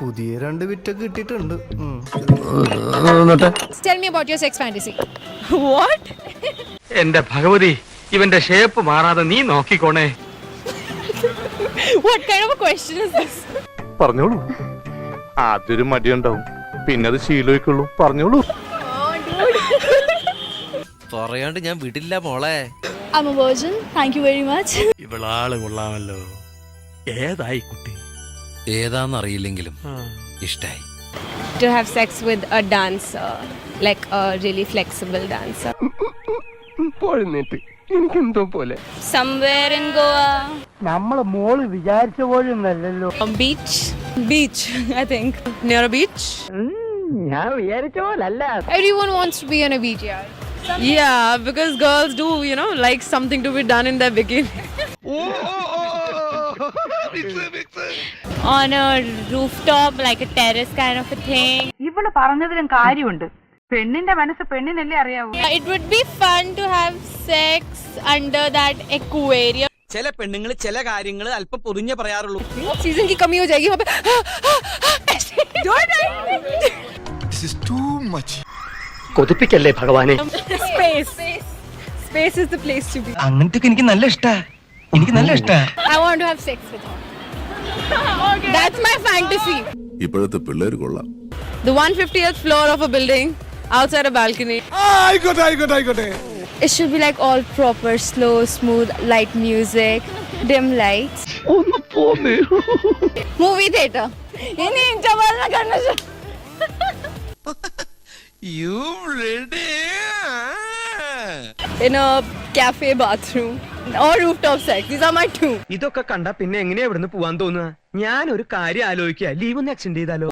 പുതിയ രണ്ട് വിറ്റ കിട്ടിയിട്ടുണ്ട്. ഉം. Tell me your your sex fantasy. എന്റെ ഭഗവതി ഇവന്റെ ഷേപ്പ് മാറാതെ നീ നോക്കിക്കോണേ. What kind of a question is this? പറഞ്ഞോളൂ. ആദ്യൊരു മടിയുണ്ടാവും. പിന്നെ അത് ശീലമായിക്കുള്ളൂ പറഞ്ഞോളൂ. പറയാണ്ട് ഞാൻ വിടില്ല മോളെ. I'm a virgin. Thank you ഇവളാൾ കൊള്ളാമല്ലോ. ഏതായി കുട്ടി? ഏതാണെന്നറിയില്ലെങ്കിലും ഇഷ്ടായി. To have sex with a dancer like a really flexible dancer പോഴുന്നേറ്റ് എനിക്ക് പോലെ. സംവേർ ഇൻ ഗോവ നമ്മൾ മോൾ വിചാരിച്ച പോലും അല്ലല്ലോ beach beach I think near a beach ഞാൻ വിചാരിച്ച പോലല്ല. Everyone wants to be on a beach yeah because girls do you know like something to be done in the beginning on a rooftop, like a terrace kind of a thing. ഇവള് പറഞ്ഞതിലും കാര്യമുണ്ട് പെണ്ണിന്റെ മനസ്സ് പെണ്ണിനല്ലേ അറിയാവൂ It would be fun to have sex under that aquarium. ചില പെണ്ണുങ്ങൾ ചില കാര്യങ്ങൾ അല്പം പൊതിഞ്ഞേ പറയാറുള്ളൂ season की कमी हो जाएगी वहाँ पे Don't കൊതിപ്പിക്കല്ലേ ഭഗവാനെ space. Space is the place to be. അങ്ങനത്തെ എനിക്ക് നല്ല ഇഷ്ടാ എനിക്ക് നല്ല ഇഷ്ടാ I want to have sex with her. That's my fantasy. ഇപ്പോഴത്തെ പിള്ളേർ കൊള്ളാം The 150th floor of a building outside a balcony. ആയിക്കോട്ടെ ആയിക്കോട്ടെ ആയിക്കോട്ടെ It should be like all proper, slow, smooth, light music, dim lights. Movie theater. ഇനി You ready? In a cafe bathroom or rooftop sex. These are my two. ഇതൊക്കെ കണ്ട പിന്നെ എങ്ങനെയാ ഇവിടുന്ന് പോവാൻ തോന്നുക ഞാൻ ഒരു കാര്യം ആലോചിക്കുക. ലീവ് ഒന്ന് എക്സ്റ്റെൻഡ് ചെയ്താലോ?